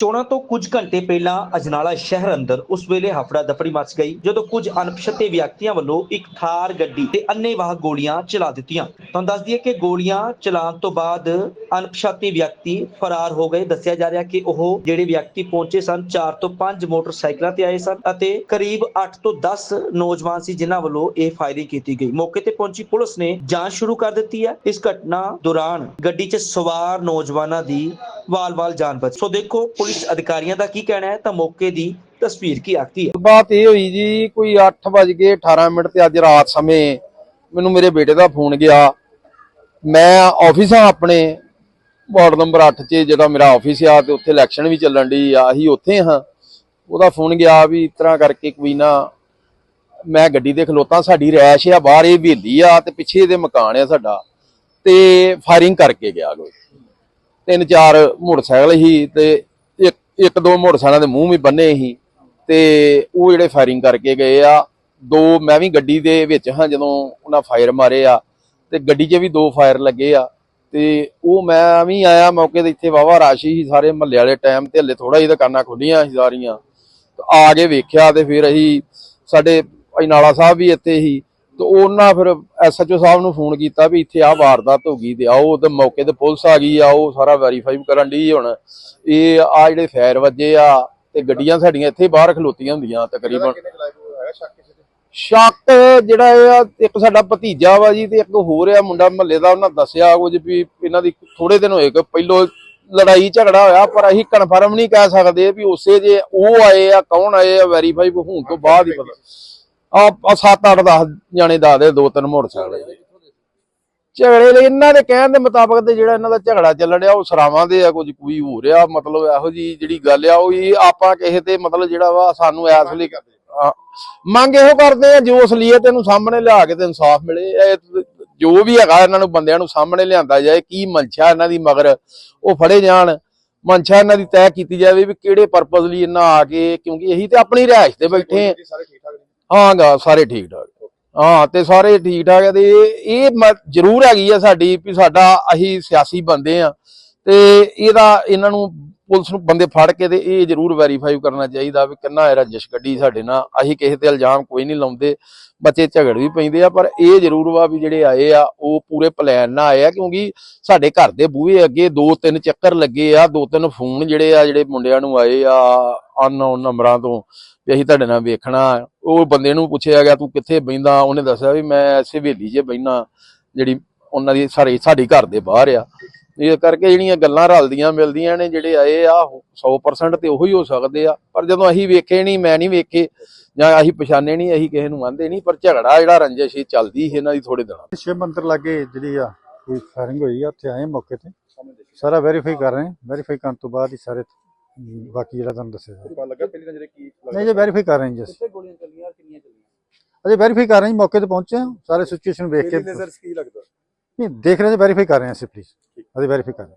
ਚੋਣਾਂ ਤੋਂ ਕੁਝ ਘੰਟੇ ਪਹਿਲਾਂ ਅਜਨਾਲਾ ਸ਼ਹਿਰ ਅੰਦਰ ਉਸ ਵੇਲੇ ਹਫੜਾ ਦਫੜੀ ਮਚ ਗਈ, ਜਦੋਂ ਕੁਝ ਅਣਪਛਾਤੇ ਵਿਅਕਤੀਆਂ ਵੱਲੋਂ ਇੱਕ ਥਾਰ ਗੱਡੀ ਤੇ ਅੰਨੇਵਾਹ ਗੋਲੀਆਂ ਚਲਾ ਦਿੱਤੀਆਂ। ਤੁਹਾਨੂੰ ਦੱਸ ਦਈਏ ਕਿ ਗੋਲੀਆਂ ਚਲਾਉਣ ਤੋਂ ਬਾਅਦ ਅਣਪਛਾਤੇ ਵਿਅਕਤੀ ਫਰਾਰ ਹੋ ਗਏ। ਦੱਸਿਆ ਜਾ ਰਿਹਾ ਕਿ ਉਹ ਜਿਹੜੇ ਵਿਅਕਤੀ ਪਹੁੰਚੇ ਸਨ 4 ਤੋਂ 5 ਮੋਟਰਸਾਈਕਲਾਂ ਤੇ ਆਏ ਸਨ ਅਤੇ ਕਰੀਬ 8 ਤੋਂ 10 ਨੌਜਵਾਨ ਸੀ, ਜਿਨ੍ਹਾਂ ਵੱਲੋਂ ਇਹ ਫਾਇਰਿੰਗ ਕੀਤੀ ਗਈ। ਮੌਕੇ ਤੇ ਪਹੁੰਚੀ ਪੁਲਿਸ ਨੇ ਜਾਂਚ ਸ਼ੁਰੂ ਕਰ ਦਿੱਤੀ ਹੈ। ਇਸ ਘਟਨਾ ਦੌਰਾਨ ਗੱਡੀ 'ਚ ਸਵਾਰ ਨੌਜਵਾਨਾਂ ਦੀ ਵਾਲ-ਵਾਲ ਜਾਨ ਬਚ ਸੋ ਦੇਖੋ, ਪੁਲਿਸ ਅਧਿਕਾਰੀਆਂ ਦਾ ਕੀ ਕਹਿਣਾ ਹੈ, ਤਾਂ ਮੌਕੇ ਦੀ ਤਸਵੀਰ ਕੀ ਆਖਦੀ ਹੈ? ਬਾਤ ਇਹ ਹੋਈ ਜੀ, ਕੋਈ 8 ਵਜ 18 ਮਿੰਟ ਤੇ ਅੱਜ ਰਾਤ ਸਮੇਂ ਮੈਨੂੰ ਮੇਰੇ ਬੇਟੇ ਦਾ ਫੋਨ ਗਿਆ। ਮੈਂ ਆਫਿਸ ਆ ਆਪਣੇ ਵਾਰਡ ਨੰਬਰ 8 'ਚ, ਜਿਹੜਾ ਮੇਰਾ ਆਫਿਸ ਆ ਤੇ ਉੱਥੇ ਇਲੈਕਸ਼ਨ ਵੀ ਚੱਲਣ ਦੀ ਆ, ਅਸੀਂ ਉੱਥੇ ਹਾਂ। ਉਹਦਾ ਫੋਨ ਗਿਆ ਵੀ ਇਸ ਤਰ੍ਹਾਂ ਕਰਕੇ ਕੋਈ ਨਾ ਮੈਂ ਗੱਡੀ ਦੇ ਖਲੋਤਾ, ਸਾਡੀ ਰੈਸ਼ ਆ, ਬਾਹਰ ਇਹ ਵੇਲੀ ਆ ਤੇ ਪਿੱਛੇ ਇਹਦੇ ਮਕਾਨ ਆ ਸਾਡਾ ਤੇ ਫਾਇਰਿੰਗ ਕਰਕੇ ਗਿਆ ਕੋਈ। ਤਿੰਨ ਚਾਰ ਮੋਟਰਸਾਈਕਲ ਸੀ ਤੇ ਇੱਕ ਇੱਕ ਦੋ ਮੋਟਰਸਾਈਕਲਾਂ ਦੇ ਮੂੰਹ ਵੀ ਬੰਨੇ ਸੀ ਤੇ ਉਹ ਜਿਹੜੇ ਫਾਇਰਿੰਗ ਕਰਕੇ ਗਏ ਆ, ਦੋ ਮੈਂ ਵੀ ਗੱਡੀ ਦੇ ਵਿੱਚ ਹਾਂ ਜਦੋਂ ਉਹਨਾਂ ਫਾਇਰ ਮਾਰੇ ਆ ਤੇ ਗੱਡੀ 'ਚ ਵੀ ਦੋ ਫਾਇਰ ਲੱਗੇ ਆ ਤੇ ਉਹ ਮੈਂ ਵੀ ਆਇਆ ਮੌਕੇ ਤੇ ਇੱਥੇ ਵਾਵਾ ਰਾਸ਼ੀ ਸੀ ਸਾਰੇ ਮਹੱਲੇ ਵਾਲੇ ਟਾਈਮ ਤੇ ਹੱਲੇ ਥੋੜਾ ਜਿਹਾ ਦੁਕਾਨਾਂ ਖੁੱਲੀਆਂ ਸੀ ਸਾਰੀਆਂ। ਤੇ ਆ ਕੇ ਵੇਖਿਆ ਤੇ ਫਿਰ ਅਸੀਂ ਸਾਡੇ ਅਜਨਾਲਾ ਸਾਹਿਬ ਵੀ ਇੱਥੇ ਸੀ ਤੇ ਉਹਨਾਂ ਫਿਰ ਐਸਐਚਓ ਸਾਹਿਬ ਨੂੰ ਫੋਨ ਕੀਤਾ ਵੀ ਇੱਥੇ ਆ ਵਾਰਦਾਤ ਹੋ ਗਈ ਤੇ ਆਓ ਤੇ ਮੌਕੇ ਤੇ ਪੁਲਿਸ ਆ ਗਈ ਆ ਉਹ ਸਾਰਾ ਵੈਰੀਫਾਈ ਕਰਨ ਦੀ ਹੁਣ। ਇਹ ਆ ਜਿਹੜੇ ਫਾਇਰ ਵੱਜੇ ਆ ਤੇ ਗੱਡੀਆਂ ਸਾਡੀਆਂ ਇੱਥੇ ਬਾਹਰ ਖਲੋਤੀਆਂ ਹੁੰਦੀਆਂ ਤਕਰੀਬਨ। ਸ਼ੱਕ ਜਿਹੜਾ ਇਹ ਆ ਇੱਕ ਸਾਡਾ ਭਤੀਜਾ ਵਾ ਜੀ ਤੇ ਇੱਕ ਹੋਰ ਆ ਮੁੰਡਾ ਮਹੱਲੇ ਦਾ ਉਹਨਾਂ ਦੱਸਿਆ ਕੁਝ ਵੀ ਇਹਨਾਂ ਦੀ ਥੋੜੇ ਦਿਨ ਹੋਏ ਕਿ ਪਹਿਲੋਂ ਲੜਾਈ ਝਗੜਾ ਹੋਇਆ ਪਰ ਅਸੀਂ ਕਨਫਰਮ ਨਹੀਂ ਕਹਿ ਸਕਦੇ ਵੀ ਉਸੇ ਜੇ ਉਹ ਆਏ ਆ ਕੌਣ ਆਏ ਆ ਵੈਰੀਫਾਈ ਹੋਣ ਤੋਂ ਬਾਅਦ ਹੀ ਪਤਾ। ਆ 7 8 10 ਜਾਣੇ ਦੱਸਦੇ ਦੋ ਤਿੰਨ ਮੋਟਰਸਾਈਕਲ। ਝਗੜੇ ਲਈ ਇਹਨਾਂ ਦੇ ਕਹਿਣ ਦੇ ਮੁਤਾਬਕ ਤੇ ਜਿਹੜਾ ਇਹਨਾਂ ਦਾ ਝਗੜਾ ਚੱਲਣ ਡਿਆ ਉਹ ਸਰਾਵਾਂ ਦੇ ਆ ਕੁਝ ਕੋਈ ਹੋ ਰਿਹਾ ਮਤਲਬ ਇਹੋ ਜੀ ਜਿਹੜੀ ਗੱਲ ਆ ਉਹ ਹੀ ਆਪਾਂ ਕਿਸੇ ਤੇ ਮਤਲਬ ਜਿਹੜਾ ਵਾ ਸਾਨੂੰ ਐਸ ਲਈ ਮੰਗ ਇਹੋ ਕਰਦੇ ਆ ਜੋ ਅਸਲੀਅਤ ਇਹਨੂੰ ਸਾਹਮਣੇ ਲਿਆ ਕੇ ਤੇ ਇਨਸਾਫ ਮਿਲੇ ਜੋ ਵੀ ਹੈਗਾ ਇਹਨਾਂ ਨੂੰ ਬੰਦਿਆਂ ਨੂੰ ਸਾਹਮਣੇ ਲਿਆਂਦਾ ਜਾਏ ਕੀ ਮਨਸ਼ਾ ਇਹਨਾਂ ਦੀ ਮਗਰ ਉਹ ਫੜੇ ਜਾਣ ਮਨਸ਼ਾ ਇਹਨਾਂ ਦੀ ਤੈਅ ਕੀਤੀ ਜਾਵੇ ਵੀ ਕਿਹੜੇ ਪਰਪਸ ਲਈ ਇਹਨਾਂ ਆ ਕੇ ਕਿਉਂਕਿ ਇਹੀ ਤੇ ਆਪਣੀ ਰਿਹਾਇਸ਼ ਤੇ ਬੈਠੇ ਆ ਸਾਰੇ ਠੀਕ ਠਾਕ। ਹਾਂ, ਤੇ ਸਾਰੇ ਠੀਕ ਠਾਕ ਆ ਤੇ ਇਹ ਜ਼ਰੂਰ ਹੈਗੀ ਆ ਸਾਡੀ ਵੀ ਸਾਡਾ ਅਸੀਂ ਸਿਆਸੀ ਬੰਦੇ ਆ ਤੇ ਇਹਦਾ ਇਹਨਾਂ ਨੂੰ ਪੁਲਿਸ ਨੂੰ ਬੰਦੇ ਫੜ ਕੇ ਤੇ ਇਹ ਜ਼ਰੂਰ ਵੈਰੀਫਾਈ ਕਰਨਾ ਚਾਹੀਦਾ ਵੀ ਕਿੰਨਾ ਰੰਜਿਸ਼ ਗੱਡੀ ਸਾਡੇ ਨਾਲ। ਅਸੀਂ ਕਿਸੇ ਤੇ ਇਲਜ਼ਾਮ ਕੋਈ ਨਹੀਂ ਲਾਉਂਦੇ, ਬੱਚੇ ਝਗੜ ਵੀ ਪੈਂਦੇ ਆ, ਪਰ ਇਹ ਜ਼ਰੂਰ ਵਾ ਵੀ ਜਿਹੜੇ ਆਏ ਆ, ਉਹ ਪੂਰੇ ਪਲਾਨ ਨਾਲ ਆਏ ਆ, ਕਿਉਂਕਿ ਸਾਡੇ ਘਰ ਦੇ ਬੂਹੇ ਅੱਗੇ ਦੋ ਤਿੰਨ ਚੱਕਰ ਲੱਗੇ ਆ, ਦੋ ਤਿੰਨ ਫੋਨ ਜਿਹੜੇ ਆ, ਜਿਹੜੇ ਮੁੰਡਿਆਂ ਨੂੰ ਆਏ ਆ ਅਨਨੋਨ ਨੰਬਰਾਂ ਤੋਂ ਵੀ ਅਸੀਂ ਤੁਹਾਡੇ ਨਾਲ ਵੇਖਣਾ ਉਹ ਬੰਦੇ ਨੂੰ ਪੁੱਛਿਆ ਗਿਆ, ਤੂੰ ਕਿੱਥੇ ਬੈਂਦਾ ਉਹਨੇ ਦੱਸਿਆ ਵੀ ਮੈਂ ਐਸੇ ਹਵੇਲੀ 'ਚ ਬੈਣਾ ਜਿਹੜੀ ਉਹਨਾਂ ਦੀ ਸਾਰੇ ਸਾਡੀ ਘਰ ਦੇ ਬਾਹਰ ਆ। ਇਹ ਕਰਕੇ ਜਿਹੜੀਆਂ ਗੱਲਾਂ ਰਲਦੀਆਂ ਮਿਲਦੀਆਂ ਨੇ, ਜਿਹੜੇ ਆਏ ਆ 100% ਤੇ ਉਹੀ ਹੋ ਸਕਦੇ ਆ। ਪਰ ਜਦੋਂ ਅਸੀਂ ਵੇਖੇ ਨਹੀਂ, ਮੈਂ ਨਹੀਂ ਵੇਖੇ, ਜਾਂ ਅਸੀਂ ਪਛਾਣੇ ਨਹੀਂ, ਅਸੀਂ ਕਿਸੇ ਨੂੰ ਆਂਦੇ ਨਹੀਂ, ਪਰ ਝਗੜਾ ਜਿਹੜਾ ਰੰਜਿਸ਼ ਸੀ ਚੱਲਦੀ ਇਹਨਾਂ ਦੀ ਥੋੜੇ ਦਿਨਾਂ ਸ਼ਿਵ ਮੰਦਰ ਲਾਗੇ ਜਿਹੜੀ ਆ, ਕੋਈ ਫਾਇਰਿੰਗ ਹੋਈ ਆ, ਉੱਥੇ ਆਏ ਮੌਕੇ ਤੇ। ਸਾਰਾ ਵੈਰੀਫਾਈ ਕਰ ਰਹੇ ਵੈਰੀਫਾਈ ਕਰਨ ਤੋਂ ਬਾਅਦ ਹੀ ਸਾਰੇ ਬਾਕੀ ਜਿਹੜਾ ਤੁਹਾਨੂੰ ਦੱਸਿਆ। ਪਤਾ ਲੱਗਾ ਪਹਿਲੀ ਨਜ਼ਰੇ ਕੀ ਨਹੀਂ ਜੇ ਵੈਰੀਫਾਈ ਕਰ ਰਹੇ ਹਾਂ ਜੀ ਅਸੀਂ। ਕਿੱਥੇ ਗੋਲੀਆਂ ਚੱਲੀਆਂ ਕਿੰਨੀਆਂ ਚੱਲੀਆਂ? ਅਜੇ ਵੈਰੀਫਾਈ ਕਰ ਰਹੇ ਹਾਂ ਜੀ, ਮੌਕੇ ਤੇ ਪਹੁੰਚੇ ਹਾਂ। ਸਾਰੇ ਸਿਚੁਏਸ਼ਨ ਵੇਖ ਕੇ ਪਹਿਲੀ ਨਜ਼ਰ 'ਚ ਕੀ ਲੱਗਦਾ? ਨਹੀਂ ਦੇਖ ਰਹੇ ਹਾਂ ਵੈਰੀਫਾਈ ਕਰ ਰਹੇ ਹਾਂ ਅਸੀਂ ਪਲੀਜ਼ ਅਜੇ ਵੈਰੀਫਾਈ ਕਰ ਰਹੇ ਹਾਂ।